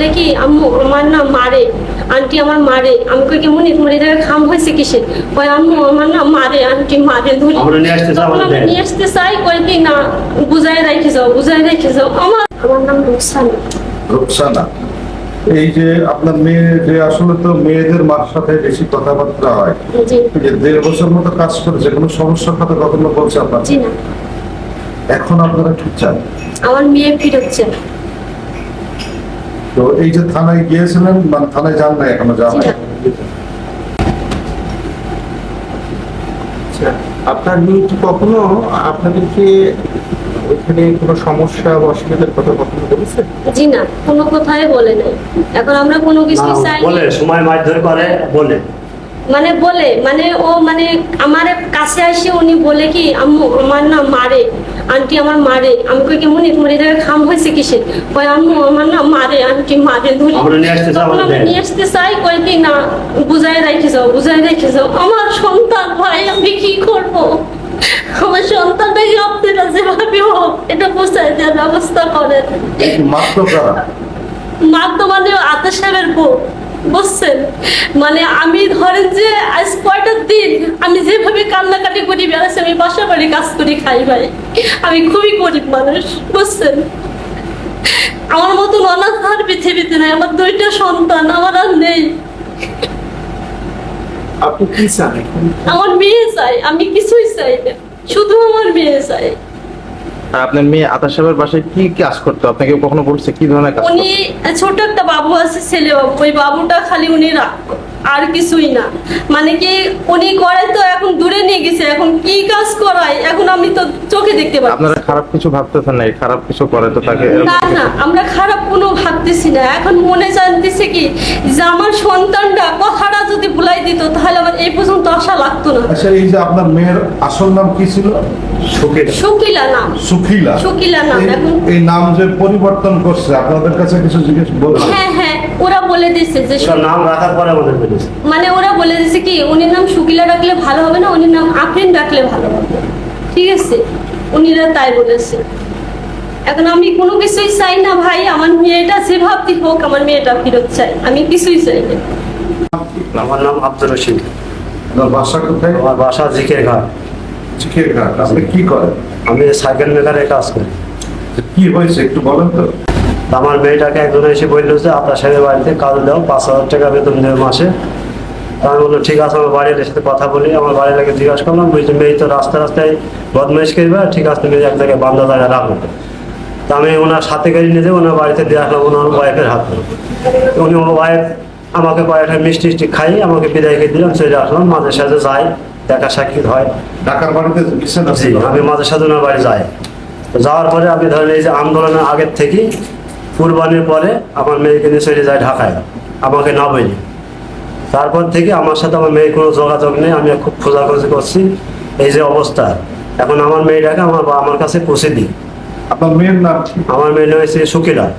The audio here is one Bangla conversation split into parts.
বলে কি আম্মু আমার না মারে আন্টি আমার মারে আমি কই কেমন তোমার এই জায়গায় খাম হয়েছে কিসে কই আম্মু আমার না মারে আন্টি মারে ধরি। নিয়ে আসতে চাই, তখন আমি নিয়ে আসতে চাই কই কি না বুঝাই রেখে যাও বুঝাই রেখে যাও। আমার আমার নাম রুকসানা। রুকসানা। এই যে আপনার মেয়ে যে আসলে তো মেয়েদের মার সাথে বেশি কথাবার্তা হয়। যে দেড় বছর মতো কাজ করেছে কোনো সমস্যার কথা কখনো বলছে আপনার এখন আপনারা কি চান? আমার মেয়ে ফিরত চাই তো এই যে থানায় গিয়েছিলেন মানে থানায় যান না এখনও যান নাই। আচ্ছা, আপনার মেয়ে কি কখনো আপনাদেরকে ওইখানে কোনো সমস্যা বা অসুবিধার কথা কখনো বলেছে? জি না কোনো কথাই বলে নাই। এখন আমরা কোনো কিছু চাই বলে সময় মারধর করে বলে। মানে বলে মানে ও মানে আমার কাছে আসে উনি বলে কি আম্মু আমার না মারে আন্টি আমার মারে আমি কই কেমন এই জায়গায় খাম হয়েছে কিসে? কই আম্মু আমার না মারে আন্টি মারে ধরি। আমরা নিয়ে আসতে চাই, তখন আমি নিয়ে আসতে চাই কই কি না বুঝাই রেখে যাও বুঝাই রেখে যাও। আমার সন্তান ভাই আমি কি করব? আমার সন্তানটাকে আপনারা যেভাবে হোক এটা বুঝাই দেওয়ার ব্যবস্থা করেন। মাত্র কারা। মাধ্যমে আতা সাহেবের বউ। বুঝছেন মানে আমি ধরেন যে আজ কয়টা দিন আমি যেভাবে কান্নাকাটি করি বেড়াচ্ছি আমি বাসা বাড়ি কাজ করি খাই ভাই আমি খুবই গরিব মানুষ বুঝছেন? আমার মতন অনাথ আর পৃথিবীতে নাই আমার দুইটা সন্তান আমার আর নেই। আমার মেয়ে চাই আমি কিছুই চাই না শুধু আমার মেয়ে চাই। আর আপনার মেয়ে আতার সাহেবের বাসায় কি কাজ করতো? আপনাকে কখনো বলছে কি ধরনের কাজ উনি ছোট একটা বাবু আছে ছেলে বাবু। ওই বাবুটা খালি উনি রাখতো আর কিছুই না। মানে কি উনি করে তো এখন দূরে নিয়ে গেছে। এখন কি কাজ করায়? এখন আমি তো চোখে দেখতে পাচ্ছি। আপনারা খারাপ কিছু ভাবতেছেন না খারাপ কিছু করে তো তাকে না না আমরা খারাপ কোনো ভাবতেছি না। এখন মনে জানতেছে কি যে আমার সন্তানটা কথাটা যদি ভুলাই দিত তাহলে আমার এই পর্যন্ত আশা লাগতো না। আচ্ছা এই যে আপনার মেয়ের আসল নাম কি ছিল? শকিলা নাম। সুখিলা সুখিলা নাম, এখন- এই নাম যে পরিবর্তন করছে আপনাদের কাছে কিছু জিজ্ঞেস বলছে হ্যাঁ হ্যাঁ ওরা বলে দিচ্ছে যে নাম রাখার পরে আমাদের মানে ওরা বলে দিছে কি উনির নাম শুকিলা ডাকলে ভালো হবে না উনির নাম আফরিন ভালো হবে। ঠিক আছে? উনিরা তাই বলেছে। এখন আমি কোনো কিছুই চাই না ভাই আমার মেয়েটা যে ভাবতে হোক আমার মেয়েটা ফেরত চাই। আমি কিছুই চাই না। আমার নাম আব্দুর রশিদ। আপনার বাসা কোথায়? আমার বাসা জিকের ঘাট। চিকের ঘাট আপনি কি করেন? আমি সাইকেল মেকারে কাজ করি। কি হয়েছে একটু বলেন তো। আমার মেয়েটাকে একজন এসে বলল যে আপনার সাহেবের বাড়িতে কাজ দাও পাঁচ হাজার টাকা বেতন দেবে মাসে। আমি বলল ঠিক আছে আমার বাড়ির সাথে কথা বলি। আমার বাড়ির আগে জিজ্ঞাসা করলাম বলছি মেয়ে তো রাস্তা রাস্তায় বদমাইশ করবে ঠিক আছে তুমি এক জায়গায় বান্ধা জায়গায় রাখো। তা আমি ওনার সাথে গাড়ি নিয়ে যাব ওনার বাড়িতে দিয়ে আসলাম ওনার ওয়াইফের হাতে উনি আমার ওয়াইফ আমাকে কয়েকটা মিষ্টি টিষ্টি খাই আমাকে বিদায় করে দিলাম চলে আসলাম মাঝে সাথে যাই। দেখা সাক্ষী হয়। ঢাকার বাড়িতে আমি মাঝে সাথে ওনার বাড়ি যাই। যাওয়ার পরে আমি ধরেন এই যে আন্দোলনের আগের থেকে কুরবানির পরে আমার মেয়েকে নিয়ে চলে যায় ঢাকায়। আমাকে না বলি। তারপর থেকে আমার সাথে আমার মেয়ের কোনো যোগাযোগ নেই। আমি খুব খোঁজাখুঁজি করছি। এই যে অবস্থা। এখন আমার মেয়েটাকে আমার বা- আমার কাছে পৌঁছে দিই। আপনার মেয়ের নাম আমার মেয়ের নাম হয়েছে সুকিলা।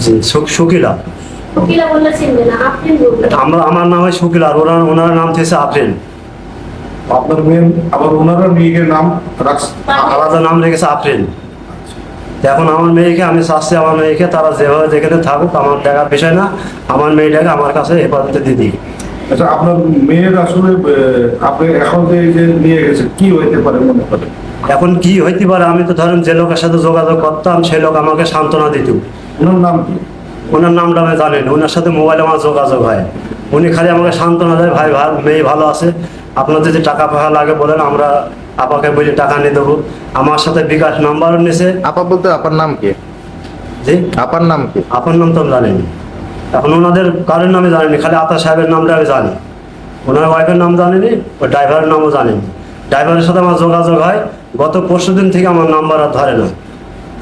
জি সুকিলা। বলবে আমরা আমার নাম হয় সুকিলা আর ওনার ওনার নাম থেকে আফরিন। আপনার মেয়ের আবার ওনারা মেয়ের নাম আলাদা নাম রেখেছে আফরিন। এখন আমার মেয়েকে আমি চাচ্ছি আমার মেয়েকে তারা যেভাবে যেখানে থাকুক আমার দেখার বিষয় না আমার মেয়েটাকে আমার কাছে হেফাজতে দিয়ে দিই আচ্ছা আপনার মেয়ের আসলে আপনি এখন যে যে নিয়ে গেছে কি হইতে পারে মনে করেন? এখন কি হইতে পারে? আমি তো ধরেন যে লোকের সাথে যোগাযোগ করতাম সে লোক আমাকে সান্ত্বনা দিত। ওনার নাম কি? ওনার নামটা আমি জানেন ওনার সাথে মোবাইলে আমার যোগাযোগ হয়। উনি খালি আমাকে সান্ত্বনা দেয় ভাই ভাই মেয়ে ভালো আছে আপনার যদি টাকা পয়সা লাগে বলেন আমরা আপাকে বলি টাকা নিয়ে দেবো। আমার সাথে বিকাশ নাম্বারও নিছে। আপা বলতে আপার নাম কি? জি? আপার নাম কি? আপনার নাম তো আমি জানিনি। এখন ওনাদের কারোর নামে জানিনি খালি আতা সাহেবের নামটা আমি জানি। ওনার ওয়াইফের নাম জানিনি ওই ড্রাইভারের নামও জানিনি। ড্রাইভারের সাথে আমার যোগাযোগ হয় গত পরশু দিন থেকে আমার নাম্বার আর ধরে না।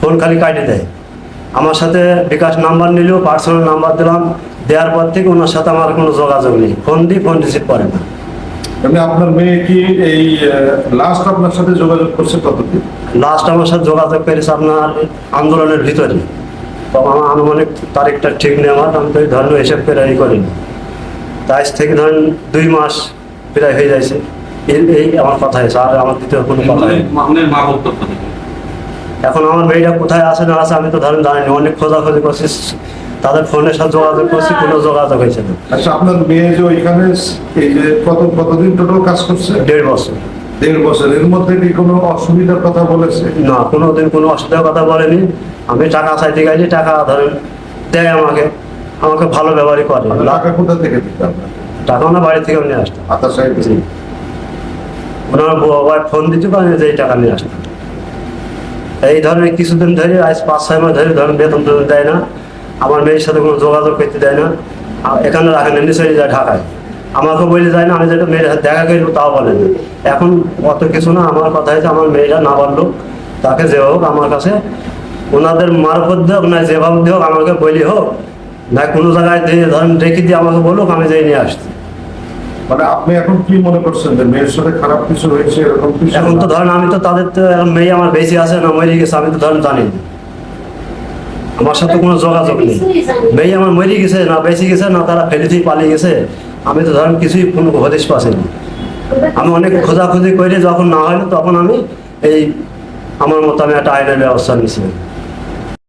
ফোন খালি কাটিয়ে দেয়। আমার সাথে বিকাশ নাম্বার নিলেও পার্সোনাল নাম্বার দিলাম। দেওয়ার পর থেকে ওনার সাথে আমার কোনো যোগাযোগ নেই। ফোন দিই ফোন রিসিভ করে না। এমনি আপনার মেয়ে কি এই লাস্ট আপনার সাথে যোগাযোগ করছে কতদিন? লাস্ট আমার সাথে যোগাযোগ করেছে আপনার আন্দোলনের ভিতরে। তো আমার আনুমানিক তারিখটা ঠিক নেই আমার আমি তো এই ধরনের হিসেব করে এই করিনি। তাই আজ থেকে ধরেন দুই মাস প্রায় হয়ে যাচ্ছে এই এই আমার কথা হয়েছে আর আমার দ্বিতীয় কোনো কথা নেই এখন আমার মেয়েটা কোথায় আছে না আছে আমি তো ধরেন জানি না অনেক খোঁজাখোঁজি করছি তাদের ফোনের সাথে যোগাযোগ করছি কোনো যোগাযোগ হয়েছে না। আচ্ছা আপনার মেয়ে যে ওইখানে এই যে কত কতদিন টোটাল কাজ করছে? দেড় বছর। দেড় বছর। এর মধ্যে কি কোনো অসুবিধার কথা বলেছে? না কোনোদিন কোনো অসুবিধার কথা বলেনি। আমি টাকা চাইতে গেছি টাকা ধরেন দেয় আমাকে আমাকে ভালো ব্যবহারই করে। টাকা কোথা থেকে দিতে টাকা না বাড়ি থেকে নিয়ে আসতাম। আতা সাহেব জি। ওনার ফোন দিতে পারেন যে এই টাকা নিয়ে আসতাম এই ধরনের কিছুদিন ধরে, আজ পাঁচ, ছয় মাস ধরে ধরেন বেতন টেতন দেয় না, আমার মেয়ের সাথে কোনো যোগাযোগ করতে দেয় না এখানে রাখেন এমনি চলে যায় ঢাকায় আমাকে বলে যায় না, আমি যেটা মেয়ের সাথে দেখা করব তাও বলেন না। এখন অত কিছু না, আমার কথা হয়েছে, আমার মেয়েরা না বলল তাকে যে হোক আমার কাছে, ওনাদের মারফত হোক, না যেভাবে হোক, আমাকে বলি হোক, না কোনো জায়গায় ধরেন রেখে দিয়ে আমাকে বলুক, আমি যেই নিয়ে আসছি মানে আপনি এখন কি মনে করছেন যে মেয়ের সাথে খারাপ কিছু হয়েছে এরকম কিছু এখন তো ধরেন আমি তো তাদের তো এখন মেয়ে আমার বেশি আছে না মরে গেছে আমি তো ধরেন জানি। আমার সাথে কোনো যোগাযোগ নেই। মেয়ে আমার মরে গেছে না বেশি গেছে না তারা ফেলে দিয়ে পালিয়ে গেছে। আমি তো ধরেন কিছুই কোনো হদিশ পাচ্ছিনি আমি অনেক খোঁজাখুঁজি করে যখন না হলো তখন আমি এই আমার মতো আমি একটা আইনের ব্যবস্থা নিয়েছিলাম।